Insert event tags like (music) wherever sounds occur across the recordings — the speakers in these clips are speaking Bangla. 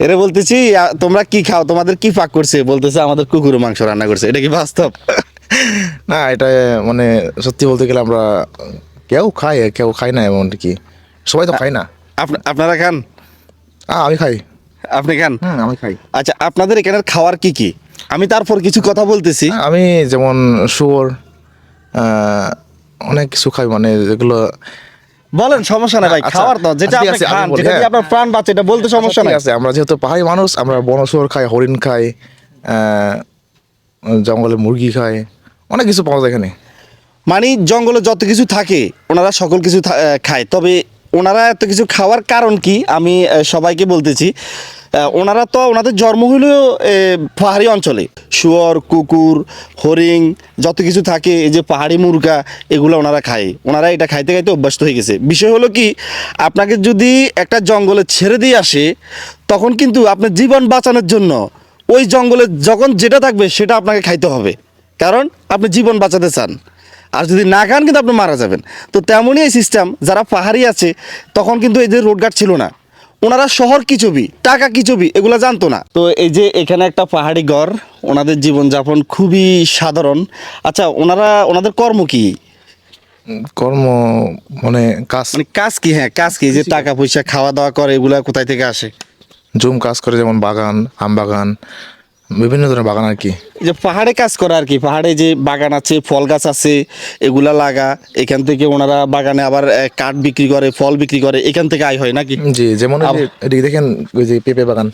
এরে বলতেছি তোমরা কি খাও? তোমাদের কি পাক করছে? বলতেছে আমাদের কুকুরের মাংস রান্না করছে। এটা কি বাস্তব? (laughs) না এটা মানে সত্যি বলতে গেলে আমরা কেউ খাই কেউ খাই না এমন কি? সবাই তো খাই না। আপ- আপনারা খান? আমি খাই। আপনি খান? আমি খাই। আচ্ছা আপনাদের এখানের খাওয়ার কি কি? আমি তারপর কিছু কথা বলতেছি। আমি যেমন শুয়োর অনেক কিছু খাই মানে যেগুলো বলেন সমস্যা নাই ভাই আচ্ছা, খাওয়ার তো যেটা আপনি আছে, খান যেটা দিয়ে হ্যাঁ। আপনার প্রাণ বাঁচে এটা বলতে সমস্যা নাই। আছে আমরা যেহেতু পাহাড়ি মানুষ আমরা বন শুয়োর খাই হরিণ খাই আহ, জঙ্গলে মুরগি খাই অনেক কিছু পাওয়া যায় এখানে। মানে জঙ্গলে যত কিছু থাকে ওনারা সকল কিছু খায়। তবে ওনারা এত কিছু খাওয়ার কারণ কি? আমি সবাইকে বলতেছি ওনারা তো ওনাদের জন্ম হলো পাহাড়ি অঞ্চলে। শুয়োর, কুকুর হরিং যত কিছু থাকে, এই যে পাহাড়ি মুরগা, এগুলো ওনারা খায়। ওনারা এটা খাইতে খাইতে অভ্যস্ত হয়ে গেছে। বিষয় হলো কি, আপনাকে যদি একটা জঙ্গলে ছেড়ে দিয়ে আসে, তখন কিন্তু আপনার জীবন বাঁচানোর জন্য ওই জঙ্গলে যখন যেটা থাকবে, সেটা আপনাকে খাইতে হবে। কারণ আপনি জীবন বাঁচাতে চান। আর যদি না খান কিন্তু আপনি মারা যাবেন। তো তেমনই এই সিস্টেম যারা পাহাড়ি আছে তখন কিন্তু এই যে রোডঘাট ছিল না। ওনারা শহর কি ছবি টাকা কি ছবি এগুলো জানতো না। তো এই যে এখানে একটা পাহাড়ি ঘর ওনাদের জীবনযাপন খুবই সাধারণ। আচ্ছা ওনারা ওনাদের কর্ম কি? কর্ম মানে কাজ মানে কাজ কি? হ্যাঁ কাজ কি? যে টাকা পয়সা খাওয়া দাওয়া করে এগুলা কোথায় থেকে আসে? জুম কাজ করে যেমন বাগান আম বাগান বিভিন্ন ধরনের বাগান আর কি। যে পাহাড়ে কাজ করে আর কি পাহাড়ে যে বাগান আছে ফল গাছ আছে এগুলা লাগা এখান থেকে ওনারা বাগানে আবার কাঠ বিক্রি করে ফল বিক্রি করে এখান থেকে আয় হয় নাকি? জি যেমন এদিকে দেখেন ওই যে পেঁপে বাগান।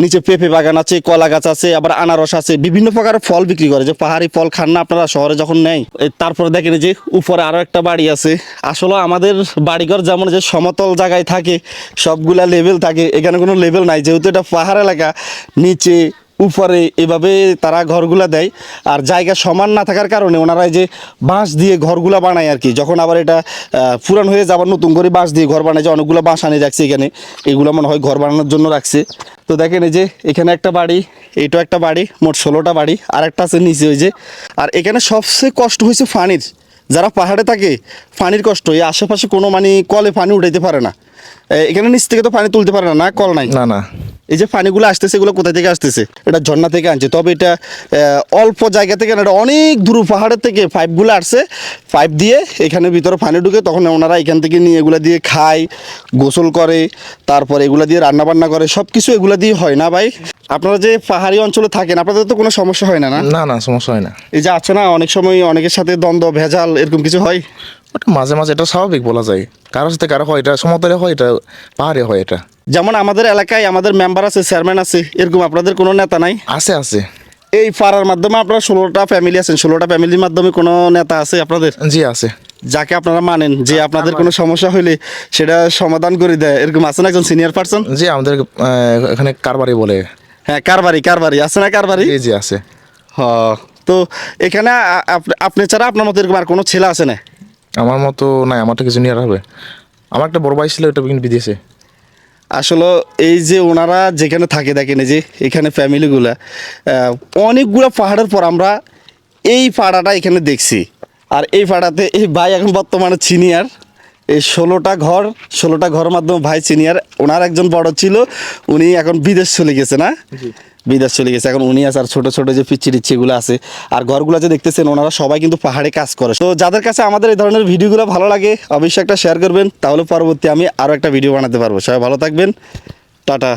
নিচে পেঁপে বাগান আছে, কলা গাছ আছে, আবার আনারস আছে, বিভিন্ন ফল বিক্রি করে। যে পাহাড়ি ফল খান না আপনারা, শহরে যখন নেয় তারপরে দেখেন যে উপরে একটা বাড়ি আছে। আমাদের বাড়িঘর যেমন যে সমতল জায়গায় থাকে, সবগুলা লেভেল থাকে, এখানে কোনো লেভেল নাই। যেহেতু এটা পাহাড় এলাকা, নিচে উপরে এভাবে তারা ঘরগুলা দেয়, আর জায়গা সমান না থাকার কারণে ওনারা যে বাঁশ দিয়ে ঘরগুলা বানায় আর কি। যখন আবার এটা পুরান হয়ে যাবার নতুন করে বাঁশ দিয়ে ঘর বানায়, যে অনেকগুলো বাঁশ আনে রাখছে এখানে, এগুলো মনে হয় ঘর বানানোর জন্য রাখছে। তো দেখেন এই যে এখানে একটা বাড়ি, এইটাও একটা বাড়ি, মোট ষোলোটা বাড়ি আর একটা আছে নিচে ওই যে। আর এখানে সবচেয়ে কষ্ট হয়েছে ফানির। যারা পাহাড়ে থাকে পানির কষ্ট, এই আশেপাশে কোনো মানে কলে পানি উঠাইতে পারে না। এখানে নিচ থেকে তো পানি তুলতে পারে না না? কল নাই? না না। এই যে পানিগুলো আসতেছে এগুলো কোথা থেকে আসতেছে? এটা ঝর্ণা থেকে আনছে। তবে এটা অল্প জায়গা থেকে না এটা অনেক দূর পাহাড়ের থেকে পাইপগুলো আসছে। পাইপ দিয়ে এখানে ভিতরে পানি ঢুকে তখন ওনারা এখান থেকে নিয়ে এগুলো দিয়ে খায় গোসল করে তারপর এগুলো দিয়ে রান্না বান্না করে। সব কিছু এগুলো দিয়ে হয় না ভাই? আপনারা যে পাহাড়ি অঞ্চলে থাকেন আপনাদের তো কোনো সমস্যা হয় না? না না সমস্যা হয় না। এই যে আছে না অনেক সময় অনেকের সাথে দ্বন্দ্ব ভেজাল এরকম কিছু হয়? ওটা মাঝে মাঝে এটা স্বাভাবিক বলা যায়। কারোর সাথে কারও হয় এটা সমতলে হয় এটা পাহাড়ে হয় এটা। যেমন আমাদের এলাকায় আমাদের মেম্বার আছে চেয়ারম্যান আছে এরকম আপনাদের কোনো নেতা নাই? আছে আছে। এই পাড়ার মাধ্যমে আপনার ষোলোটা ফ্যামিলি আছেন ষোলোটা ফ্যামিলির মাধ্যমে কোনো নেতা আছে আপনাদের? জি আছে। যাকে আপনারা মানেন যে আপনাদের কোনো সমস্যা হইলে সেটা সমাধান করে দেয় এরকম আছে না একজন সিনিয়র পার্সন জি আমাদের এখানে কারবারি বলে। হ্যাঁ কারবারি কারবারি আছে না কারবারি? জি আছে। হ তো এখানে আপ- আপনি ছাড়া আপনার মতো এরকম আর কোনো ছেলে আছে না? আমার মতো নাই আমারটা কিছু নিয়ে হবে। আমার একটা বড় ভাই ছিল ওটা কিন্তু বিদেশে। আসলে এই যে ওনারা যেখানে থাকে, দেখেন যে এখানে ফ্যামিলিগুলা অনেকগুলো পাহাড়ের পর আমরা এই পাড়াটা এখানে দেখছি। আর এই পাড়াতে এই ভাই এখন বর্তমানে সিনিয়র এই ষোলোটা ঘর ষোলোটা ঘর মাধ্যমে ভাই সিনিয়র ওনার একজন বড় ছিল উনি এখন বিদেশ চলে গেছে না? বিদেশ চলে গেছে। এখন উনি আছে আর ছোটো ছোটো যে পিচ্ছি টিচ্ছিগুলো আছে আর ঘরগুলো যে দেখতেছেন ওনারা সবাই কিন্তু পাহাড়ে কাজ করে। তো যাদের কাছে আমাদের এই ধরনের ভিডিওগুলো ভালো লাগে অবশ্যই একটা শেয়ার করবেন। তাহলে পরবর্তী আমি আরও একটা ভিডিও বানাতে পারব। সবাই ভালো থাকবেন। টাটা।